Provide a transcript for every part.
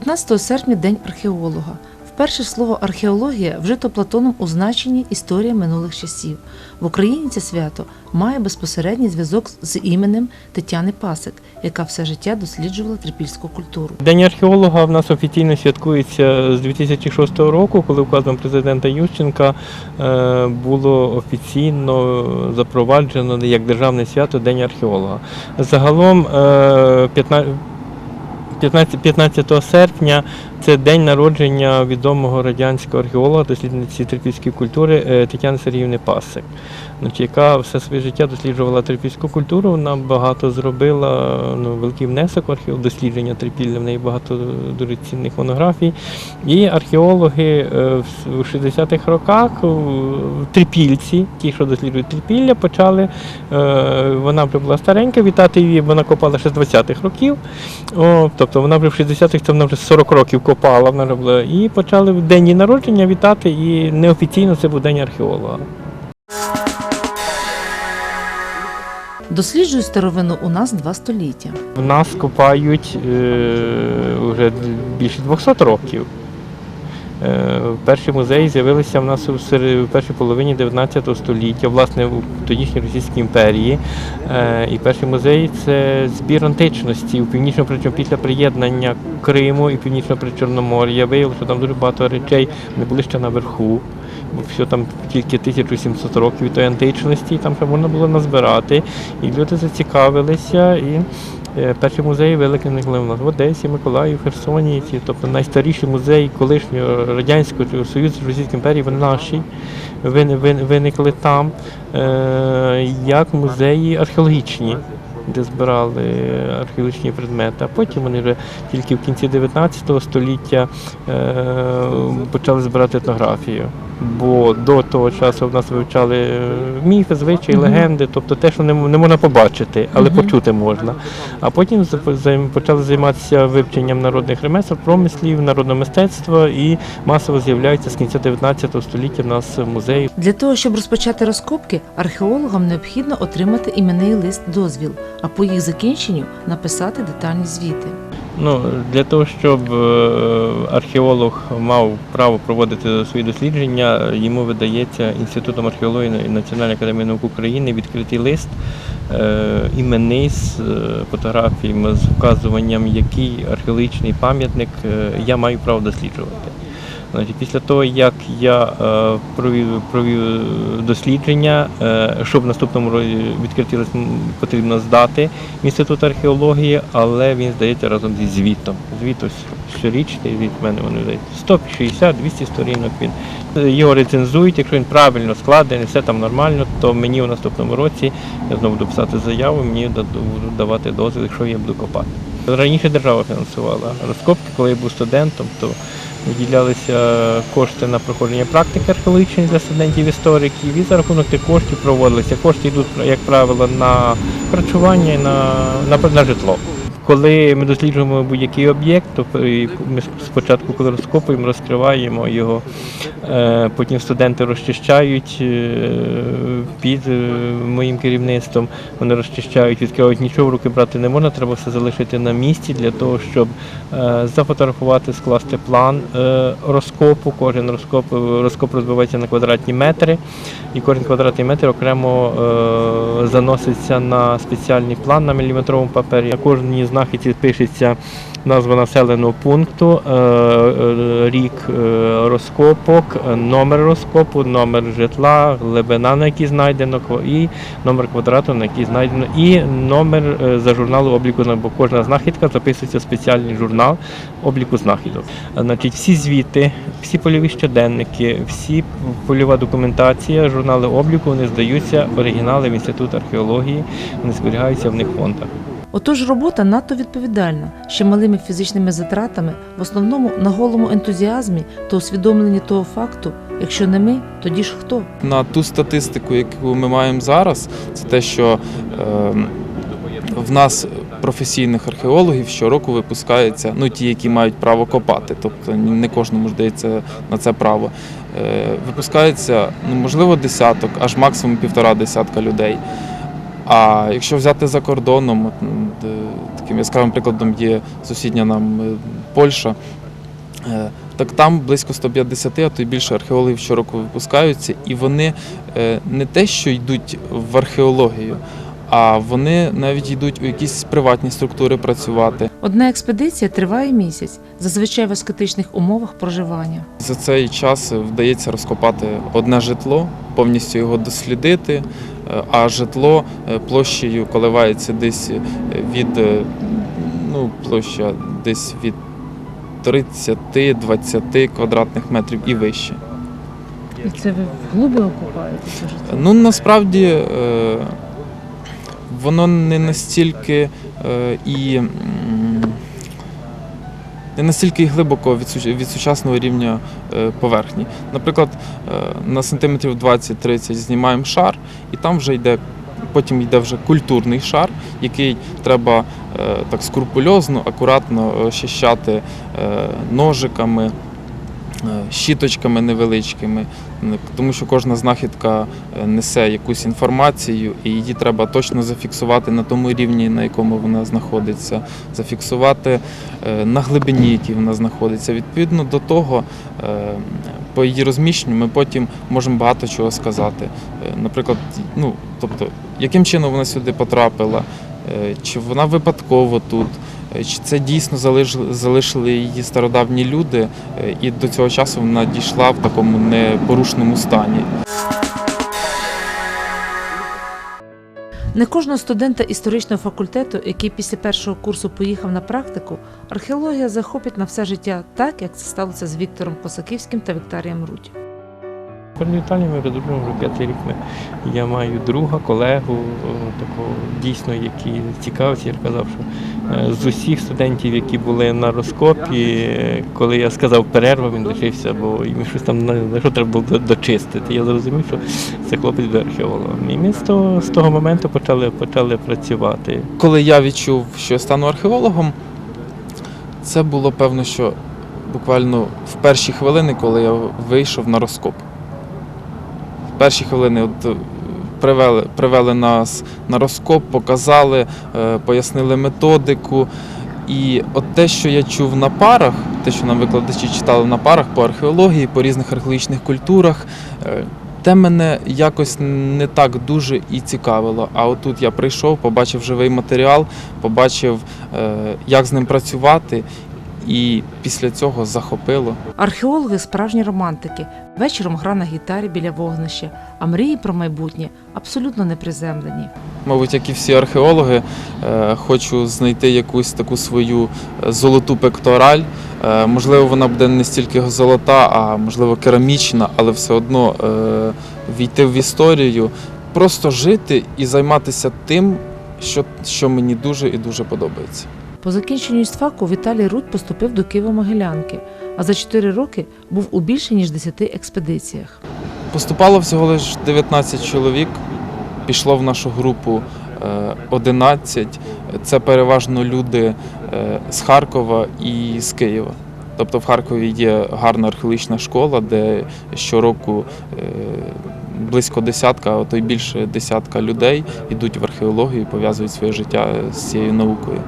15 серпня День археолога. Вперше слово археологія вжито Платоном у значенні історія минулих часів. В Україні це свято має безпосередній зв'язок з іменем Тетяни Пасик, яка все життя досліджувала трипільську культуру. День археолога в нас офіційно святкується з 2006 року, коли указом президента Ющенка е, було офіційно запроваджено як державне свято День археолога. Загалом е, 15 15, 15 серпня це день народження відомого радянського археолога, дослідниці трипільської культури е, Тетяни Сергіївни Пасик, яка все своє життя досліджувала трипільську культуру. Вона багато зробила ну, великий внесок в дослідження трипілля, в неї багато дуже цінних монографій. І археологи е, в у 60-х роках трипільці, ті, що досліджують трипілля, почали. е, Вона вже була старенька, вітати її, вона копала ще з 20-х років. О, тобто вона вже в 60-х, це вона вже 40 років копала, вона вже була. І почали в день її народження вітати, і неофіційно це був день археолога. Досліджують старовину у нас два століття. В нас копають е, вже більше 200 років. Е, перші музеї з'явилися в нас у в першій половині 19 століття, власне, у тодішній Російській імперії. Е, і перший музей це збір античності у північно причому після приєднання Криму і північного Причорномор'я. Виявилося, що там дуже багато речей не були ще наверху. Бо все там тільки 1700 років тої античності, і там ще можна було назбирати. І люди зацікавилися. І Перші музеї виникли у нас в Одесі, Миколаїв, Херсоні, тобто найстаріші музеї колишнього Радянського Союзу Російської імперії, вони наші, вини- виникли там, е, як музеї археологічні, де збирали археологічні предмети. А потім вони вже тільки в кінці 19 століття е, почали збирати етнографію. Бо до того часу в нас вивчали е, міфи, звичаї, легенди, тобто те, що не, можна побачити, але почути можна. А потім почали займатися вивченням народних ремесел, промислів, народного мистецтва і масово з'являються з кінця 19 століття в нас музеї. Для того, щоб розпочати розкопки, археологам необхідно отримати іменний лист дозвіл, а по їх закінченню написати детальні звіти. Ну, для того, щоб е, археолог мав право проводити свої дослідження, йому видається Інститутом археології Національної академії наук України відкритий лист е, іменний з е, фотографіями, з вказуванням, який археологічний пам'ятник я маю право досліджувати. Значить, після того, як я е, провів, провів дослідження, е, щоб в наступному році м, потрібно здати інститут археології, але він здається разом зі звітом. Звіт ось щорічний від мене вони здають 160-200 сторінок. Він його рецензують. Якщо він правильно складений, все там нормально, то мені в наступному році я знову буду писати заяву, мені будуть давати дозвіл, якщо я буду копати. Раніше держава фінансувала розкопки, коли я був студентом, то виділялися кошти на проходження практики археологічної для студентів істориків, і за рахунок тих коштів проводилися. Кошти йдуть, як правило, на харчування і на, на, на житло. Коли ми досліджуємо будь-який об'єкт, то ми спочатку, коли розкопуємо, розкриваємо його, е, потім студенти розчищають е, під е, моїм керівництвом, вони розчищають, відкривають, нічого в руки брати не можна, треба все залишити на місці для того, щоб зафотографувати, скласти план розкопу. Кожен розкоп, розкоп розбивається на квадратні метри, і кожен квадратний метр окремо заноситься на спеціальний план на міліметровому папері. На кожній знахідці пишеться назва населеного пункту, е, е, рік е, розкопок, номер розкопу, номер житла, глибина, на якій знайдено, і номер квадрату, на який знайдено, і номер за журналу обліку, бо кожна знахідка записується в спеціальний журнал обліку знахідок. Значить, всі звіти, всі польові щоденники, всі польова документація, журнали обліку, вони здаються оригінали в інститут археології, вони зберігаються в них фондах. Отож, робота надто відповідальна, ще малими фізичними затратами, в основному на голому ентузіазмі та усвідомленні того факту, якщо не ми, тоді ж хто? на ту статистику, яку ми маємо зараз, це те, що е, в нас професійних археологів щороку випускається, ну ті, які мають право копати, тобто не кожному ж дається на це право. Е, випускається ну, можливо десяток, аж максимум півтора десятка людей. А якщо взяти за кордоном, таким яскравим прикладом є сусідня нам е, Польща. Е, Так там близько 150, а то й більше археологів щороку випускаються, і вони е, не те, що йдуть в археологію, а вони навіть йдуть у якісь приватні структури працювати. Одна експедиція триває місяць, зазвичай в аскетичних умовах проживання. За цей час вдається розкопати одне житло, повністю його дослідити, а житло е, площею коливається десь е, від е, ну, площа десь від 30-20 квадратних метрів і вище. І це ви вглуби окупаєте це житло? Ну насправді воно не настільки і не настільки глибоко від, сучасного рівня е, поверхні. Наприклад, е, на сантиметрів 20-30 знімаємо шар, і там вже йде. Потім йде вже культурний шар, який треба е, так скрупульозно, акуратно очищати е, ножиками, щіточками невеличкими, тому що кожна знахідка е, несе якусь інформацію, і її треба точно зафіксувати на тому рівні, на якому вона знаходиться, зафіксувати е, на глибині, якій вона знаходиться. Відповідно до того, е, по її розміщенню ми потім можемо багато чого сказати. Е, Наприклад, ну тобто, яким чином вона сюди потрапила, е, чи вона випадково тут. Е, Чи це дійсно залиш- залишили її стародавні люди, е, і до цього часу вона дійшла в такому непорушному стані. Не кожного студента історичного факультету, який після першого курсу поїхав на практику, археологія захопить на все життя так, як це сталося з Віктором Косаківським та Вікторієм Руті. Перед Віталієм ми дружимо вже п'ятий рік. Я маю друга, колегу, такого дійсно, який цікавився. Я казав, що е, з усіх студентів, які були на розкопі, е, коли я сказав перерва, він лишився, бо йому щось там на що треба було дочистити. Я зрозумів, що це хлопець до археолога. І ми з того, моменту почали, почали працювати. Коли я відчув, що стану археологом, це було певно, що буквально в перші хвилини, коли я вийшов на розкоп. Перші хвилини от, е, привели, привели нас на розкоп, показали, е, пояснили методику. І от те, що я чув на парах, те, що нам викладачі читали на парах по археології, по різних археологічних культурах, е, те мене якось не так дуже і цікавило. А отут я прийшов, побачив живий матеріал, побачив, як з ним працювати, і після цього захопило. Археологи справжні романтики. Вечором гра на гітарі біля вогнища, а мрії про майбутнє абсолютно неприземлені. Мабуть, як і всі археологи, е, хочу знайти якусь таку свою е, золоту пектораль. Е, Можливо, вона буде не стільки золота, а можливо керамічна, але все одно війти в історію, просто жити і займатися тим, що, що мені дуже і дуже подобається. По закінченню істфаку Віталій Рут поступив до Києво-Могилянки, а за 4 роки був у більше ніж 10 експедиціях. Поступало всього лише 19 чоловік. Пішло в нашу групу е, 11. Це переважно люди е, з Харкова і з Києва. Тобто в Харкові є гарна археологічна школа, де щороку е, близько десятка, а то й більше десятка людей йдуть в археологію і пов'язують своє життя з цією наукою.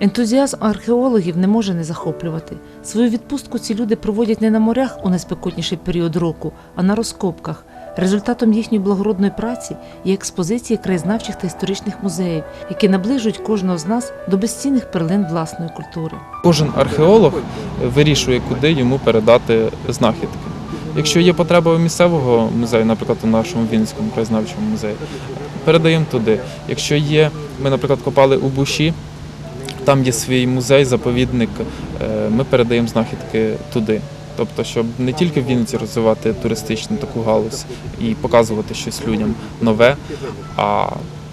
Ентузіазм археологів не може не захоплювати. Свою відпустку ці люди проводять не на морях у найспекотніший період року, а на розкопках. Результатом їхньої благородної праці є експозиції краєзнавчих та історичних музеїв, які наближують кожного з нас до безцінних перлин власної культури. Кожен археолог вирішує, куди йому передати знахідки. Якщо є потреба у місцевого музею, наприклад, у нашому Вінницькому краєзнавчому музеї, передаємо туди. Якщо є, ми, наприклад, копали у Буші, там є свій музей, заповідник, е, ми передаємо знахідки туди. Тобто, щоб не тільки в Вінниці розвивати туристичну таку галузь і показувати щось людям нове, а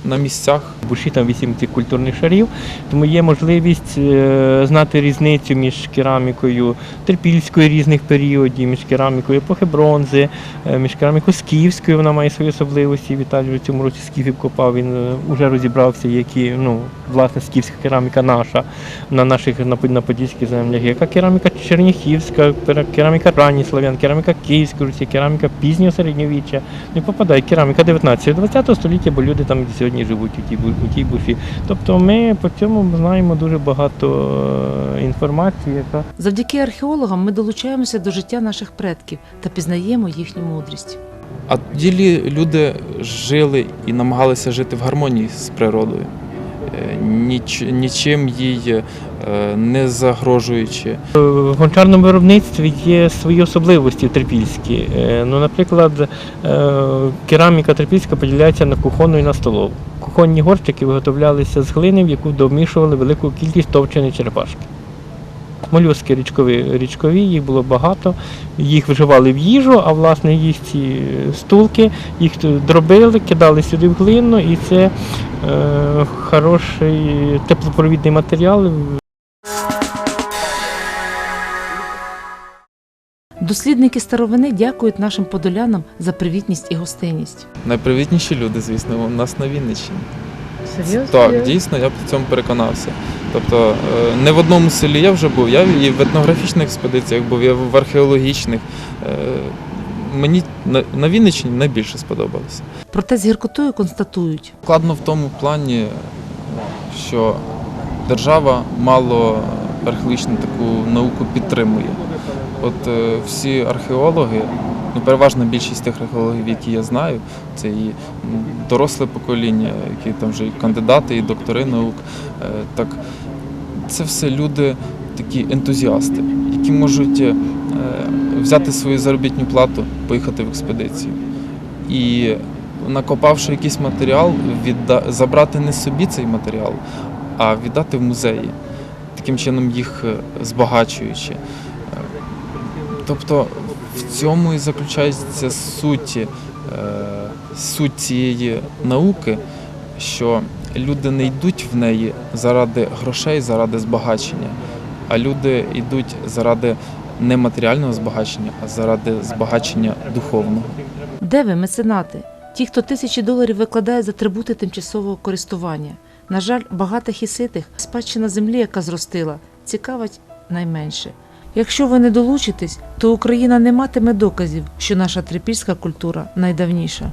на місцях В Буші там вісім цих культурних шарів, тому є можливість е, знати різницю між керамікою терпільської різних періодів, між керамікою епохи бронзи, е, між керамікою скіфською, вона має свої особливості. Віталій в цьому році скіфів копав, він вже розібрався, які ну, власне скіфська кераміка наша на наших на, подільських землях, яка кераміка черніхівська, кераміка ранній славян, кераміка Київської Русі, кераміка пізнього середньовіччя. Не попадає кераміка 19-20 століття, бо люди там сьогодні сьогодні живуть у тій, у тій буфі. Тобто ми по цьому знаємо дуже багато е, інформації, яка Завдяки археологам ми долучаємося до життя наших предків та пізнаємо їхню мудрість. А тоді люди жили і намагалися жити в гармонії з природою, е, ніч, нічим їй не загрожуючи. В гончарному виробництві є свої особливості трипільські. Е, Ну, наприклад, е, кераміка трипільська поділяється на кухонну і на столову. Кухонні горщики виготовлялися з глини, в яку домішували велику кількість товченої черепашки. Молюски річкові, річкові, їх було багато, їх вживали в їжу, а власне їх ці стулки, їх дробили, кидали сюди в глину, і це е, хороший теплопровідний матеріал, Дослідники старовини дякують нашим подолянам за привітність і гостинність. Найпривітніші люди, звісно, у нас на Вінниччині. Серйозно? Так, дійсно, я в цьому переконався. Тобто е, не в одному селі я вже був, я і в етнографічних експедиціях був, я в археологічних. Е, Мені на- на Вінниччині найбільше сподобалося. Проте з гіркотою констатують, Складно в тому плані, що держава мало археологічну таку науку підтримує. От е, всі археологи, ну переважна більшість тих археологів, які я знаю, це і доросле покоління, які там вже і кандидати, і доктори наук. Е, так це все люди такі ентузіасти, які можуть е, взяти свою заробітну плату, поїхати в експедицію. І накопавши якийсь матеріал, відда... забрати не собі цей матеріал, а віддати в музеї, таким чином їх е, збагачуючи. Тобто в цьому і заключається суть, е, суть цієї науки, що люди не йдуть в неї заради грошей, заради збагачення, а люди йдуть заради не матеріального збагачення, а заради збагачення духовного. де ви, меценати? Ті, хто тисячі доларів викладає за атрибути тимчасового користування. На жаль, багатих і ситих спадщина землі, яка зростила, цікавить найменше. Якщо ви не долучитесь, то Україна не матиме доказів, що наша трипільська культура найдавніша.